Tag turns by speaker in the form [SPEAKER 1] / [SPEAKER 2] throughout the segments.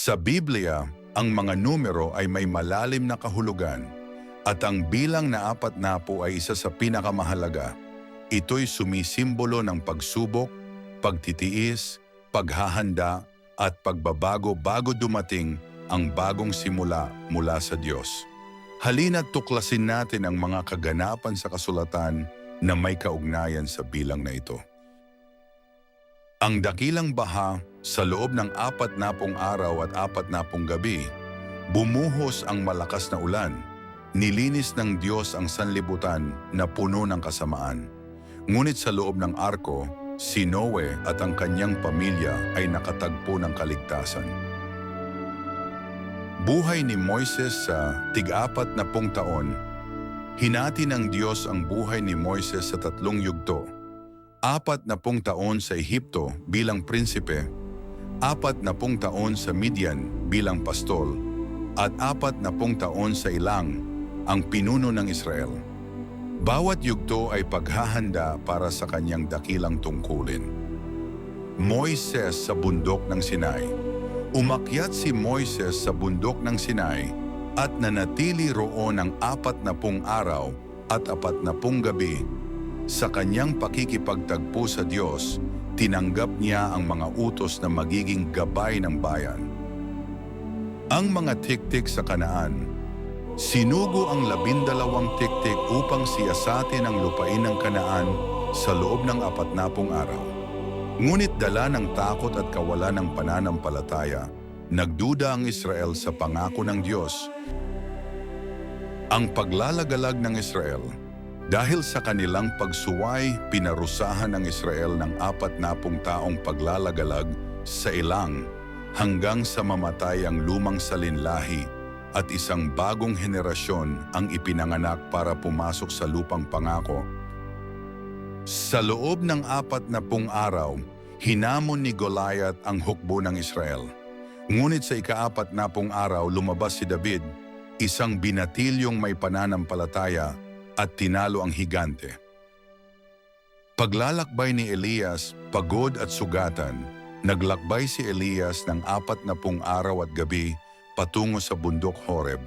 [SPEAKER 1] Sa Biblia, ang mga numero ay may malalim na kahulugan at ang bilang na apat na po ay isa sa pinakamahalaga. Ito'y sumisimbolo ng pagsubok, pagtitiis, paghahanda at pagbabago bago dumating ang bagong simula mula sa Diyos. Halina't tuklasin natin ang mga kaganapan sa kasulatan na may kaugnayan sa bilang na ito. Ang dakilang baha sa loob ng apat na pong araw at apat na pong gabi, bumuhos ang malakas na ulan. Nilinis ng Diyos ang sanlibutan na puno ng kasamaan. Ngunit sa loob ng arko, si Noe at ang kanyang pamilya ay nakatagpo ng kaligtasan. Buhay ni Moises sa tig-apat na pong taon, hinati ng Diyos ang buhay ni Moises sa tatlong yugto. Apat na pong taon sa Ehipto bilang prinsipe, apat na pong taon sa Midian bilang pastol, at apat na pong taon sa Ilang, ang pinuno ng Israel. Bawat yugto ay paghahanda para sa kanyang dakilang tungkulin. Moises sa bundok ng Sinai Umakyat si Moises sa bundok ng Sinai at nanatili roon ng apat na pung araw at apat na pung gabi. Sa kanyang pakikipagtagpo sa Diyos, tinanggap niya ang mga utos na magiging gabay ng bayan. Ang mga tiktik sa kanaan Sinugo ang labindalawang tiktik upang siyasatin ang lupain ng kanaan sa loob ng apat na pung araw. Ngunit dala ng takot at kawalan ng pananampalataya, nagduda ang Israel sa pangako ng Diyos. Ang paglalagalag ng Israel, dahil sa kanilang pagsuway, pinarusahan ng Israel ng apat na pung taong paglalagalag sa ilang hanggang sa mamatay ang lumang salinlahi at isang bagong henerasyon ang ipinanganak para pumasok sa lupang pangako sa loob ng apat na pung araw, hinamon ni Goliath ang hukbo ng Israel. Ngunit sa ikaapat na pung araw lumabas si David, isang binatilyong may pananampalataya at tinalo ang higante. Paglalakbay ni Elias, pagod at sugatan, naglakbay si Elias ng apat na pung araw at gabi patungo sa bundok Horeb.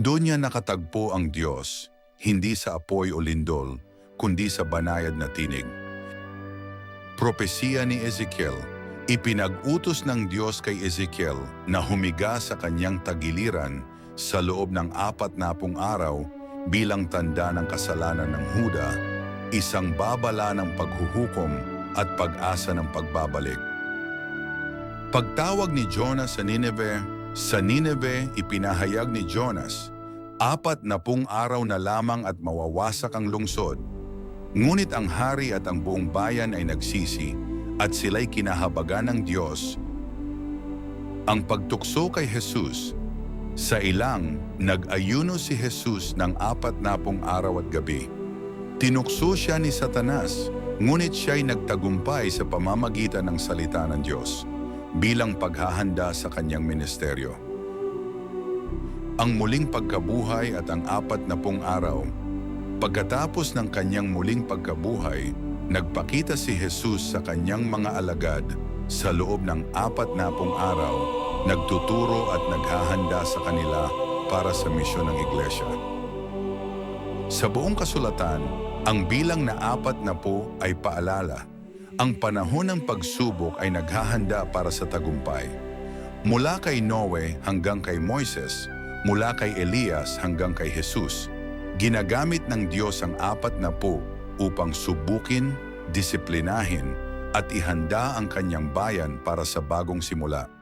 [SPEAKER 1] Doon niya nakatagpo ang Diyos, hindi sa apoy o lindol, kundi sa banayad na tinig. Propesiya ni Ezekiel, ipinag-utos ng Diyos kay Ezekiel na humiga sa kanyang tagiliran sa loob ng apat na pung araw bilang tanda ng kasalanan ng Huda, isang babala ng paghuhukom at pag-asa ng pagbabalik. Pagtawag ni Jonas sa Nineveh, sa Nineveh ipinahayag ni Jonas, apat na pung araw na lamang at mawawasak ang lungsod Ngunit ang hari at ang buong bayan ay nagsisi at sila'y kinahabagan ng Diyos. Ang pagtukso kay Jesus, sa ilang, nag-ayuno si Jesus ng apat na pong araw at gabi. Tinukso siya ni Satanas, ngunit siya'y nagtagumpay sa pamamagitan ng salita ng Diyos bilang paghahanda sa kanyang ministeryo. Ang muling pagkabuhay at ang apat na pong araw Pagkatapos ng kanyang muling pagkabuhay, nagpakita si Jesus sa kanyang mga alagad sa loob ng apat na pong araw, nagtuturo at naghahanda sa kanila para sa misyon ng iglesia. Sa buong kasulatan, ang bilang na apat na po ay paalala. Ang panahon ng pagsubok ay naghahanda para sa tagumpay. Mula kay Noe hanggang kay Moises, mula kay Elias hanggang kay Jesus, Ginagamit ng Diyos ang apat na po upang subukin, disiplinahin at ihanda ang kanyang bayan para sa bagong simula.